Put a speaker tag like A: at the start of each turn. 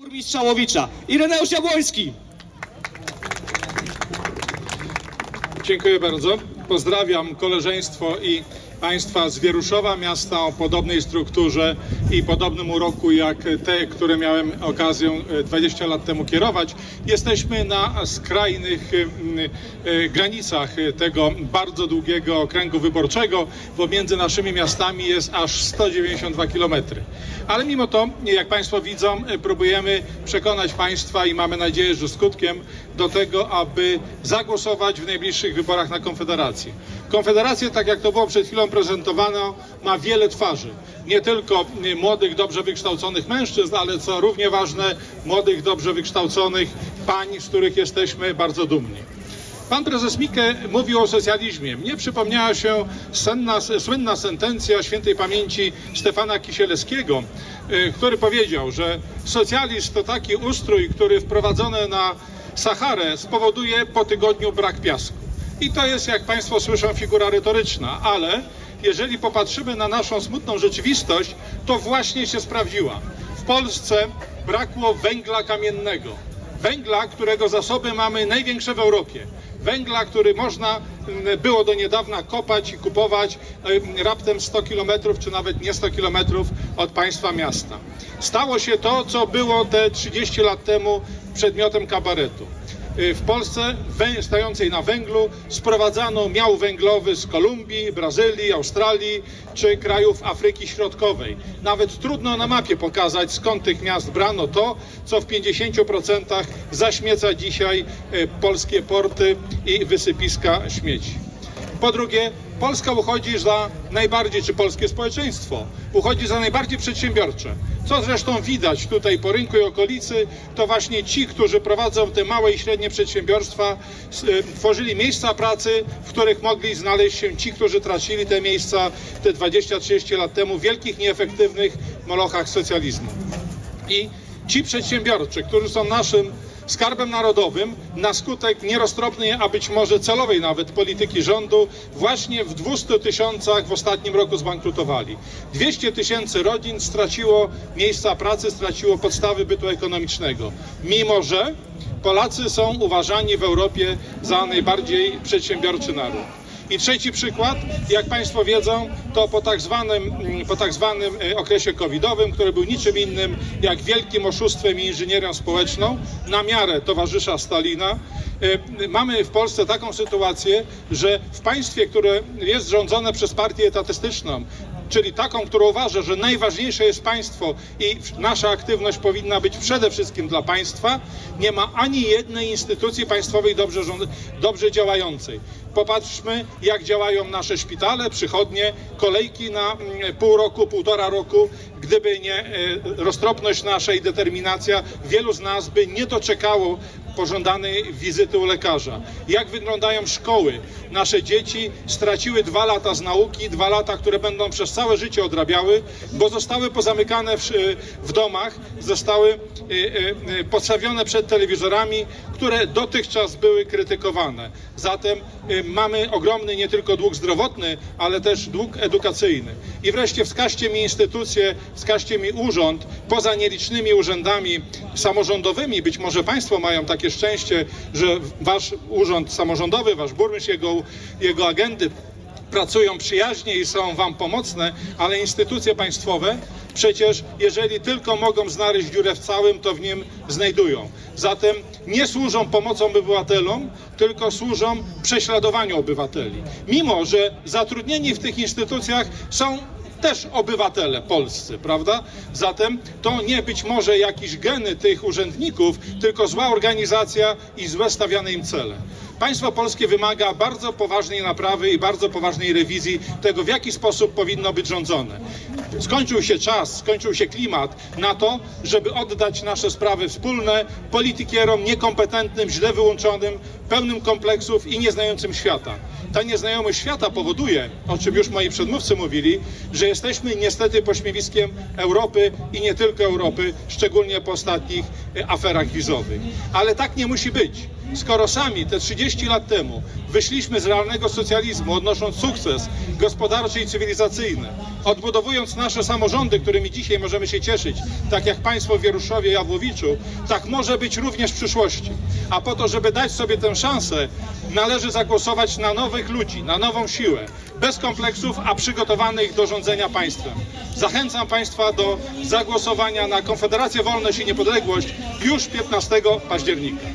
A: burmistrza Łowicza, Ireneusz Jabłoński.
B: Dziękuję bardzo. Pozdrawiam koleżeństwo i Państwa z Wieruszowa, miasta o podobnej strukturze i podobnym uroku jak te, które miałem okazję e, 20 lat temu kierować. Jesteśmy na skrajnych mm, e, granicach tego bardzo długiego okręgu wyborczego, bo między naszymi miastami jest aż 192 kilometry. Ale mimo to, jak Państwo widzą, e, próbujemy przekonać Państwa i mamy nadzieję, że skutkiem do tego, aby zagłosować w najbliższych wyborach na Konfederację. Konfederacja, tak jak to było przed chwilą prezentowane, ma wiele twarzy. Nie tylko y, młodych, dobrze wykształconych mężczyzn, ale co równie ważne, młodych, dobrze wykształconych pań, z których jesteśmy bardzo dumni. Pan prezes Mike mówił o socjalizmie. Mnie przypomniała się senna, słynna sentencja świętej pamięci Stefana Kisielewskiego, y, który powiedział, że socjalizm to taki ustrój, który wprowadzony na Saharę spowoduje po tygodniu brak piasku. I to jest, jak Państwo słyszą, figura retoryczna, ale jeżeli popatrzymy na naszą smutną rzeczywistość, to właśnie się sprawdziła. W Polsce brakło węgla kamiennego. Węgla, którego zasoby mamy największe w Europie. Węgla, który można mm, było do niedawna kopać i kupować raptem 100 kilometrów, czy nawet nie 100 kilometrów od państwa miasta. Stało się to, co było te 30 lat temu przedmiotem kabaretu. Y, W Polsce, stającej na węglu, sprowadzano miał węglowy z Kolumbii, Brazylii, Australii czy krajów Afryki Środkowej. Nawet trudno na mapie pokazać, skąd tych miast brano to, co w 50% zaśmieca dzisiaj y, polskie porty i wysypiska śmieci. Po drugie, Polska uchodzi za najbardziej, czy polskie społeczeństwo, uchodzi za najbardziej przedsiębiorcze. Co zresztą widać tutaj po rynku i okolicy, to właśnie ci, którzy prowadzą te małe i średnie przedsiębiorstwa, y, tworzyli miejsca pracy, w których mogli znaleźć się ci, którzy tracili te miejsca te 20-30 lat temu w wielkich, nieefektywnych molochach socjalizmu. I ci przedsiębiorcy, którzy są naszym skarbem narodowym, na skutek nieroztropnej, a być może celowej nawet polityki rządu, właśnie w 200 tysiącach w ostatnim roku zbankrutowali. 200 tysięcy rodzin straciło miejsca pracy, straciło podstawy bytu ekonomicznego. Mimo, że Polacy są uważani w Europie za najbardziej przedsiębiorczy naród. I trzeci przykład, jak Państwo wiedzą, to po tak zwanym, mm, po tak zwanym e, okresie covidowym, który był niczym innym jak wielkim oszustwem i inżynierią społeczną, na miarę towarzysza Stalina, e, mamy w Polsce taką sytuację, że w państwie, które jest rządzone przez partię etatystyczną, czyli taką, która uważa, że najważniejsze jest państwo i nasza aktywność powinna być przede wszystkim dla państwa, nie ma ani jednej instytucji państwowej dobrze, dobrze działającej. Popatrzmy, jak działają nasze szpitale, przychodnie, kolejki na mm, pół roku, półtora roku. Gdyby nie e, roztropność nasza i determinacja, wielu z nas by nie doczekało pożądanej wizyty u lekarza. Jak wyglądają szkoły? Nasze dzieci straciły dwa lata z nauki, dwa lata, które będą przez całe życie odrabiały, bo zostały pozamykane w, w domach, zostały e, e, e, postawione przed telewizorami, które dotychczas były krytykowane. Zatem e, mamy ogromny nie tylko dług zdrowotny, ale też dług edukacyjny. I wreszcie wskażcie mi instytucję, wskażcie mi urząd, poza nielicznymi urzędami samorządowymi, być może Państwo mają takie szczęście, że Wasz urząd samorządowy, Wasz burmistrz, jego, jego agendy pracują przyjaźnie i są Wam pomocne, ale instytucje państwowe przecież, jeżeli tylko mogą znaleźć dziurę w całym, to w nim znajdują. Zatem nie służą pomocą obywatelom, tylko służą prześladowaniu obywateli. Mimo, że zatrudnieni w tych instytucjach są też obywatele polscy, prawda? Zatem to nie być może jakieś geny tych urzędników, tylko zła organizacja i złe stawiane im cele. Państwo polskie wymaga bardzo poważnej naprawy i bardzo poważnej rewizji tego, w jaki sposób powinno być rządzone. Skończył się czas, skończył się klimat na to, żeby oddać nasze sprawy wspólne politykierom niekompetentnym, źle wyłączonym, pełnym kompleksów i nieznającym świata. Ta nieznajomość świata powoduje, o czym już moi przedmówcy mówili, że jesteśmy niestety pośmiewiskiem Europy i nie tylko Europy, szczególnie po ostatnich e, aferach wizowych. Ale tak nie musi być. Skoro sami te 30 lat temu wyszliśmy z realnego socjalizmu, odnosząc sukces gospodarczy i cywilizacyjny, odbudowując nasze samorządy, którymi dzisiaj możemy się cieszyć, tak jak Państwo w Wieruszowie i Jabłowiczu, tak może być również w przyszłości. A po to, żeby dać sobie tę szansę, należy zagłosować na nowych ludzi, na nową siłę, bez kompleksów, a przygotowanych do rządzenia państwem. Zachęcam Państwa do zagłosowania na Konfederację Wolność i Niepodległość już 15 października.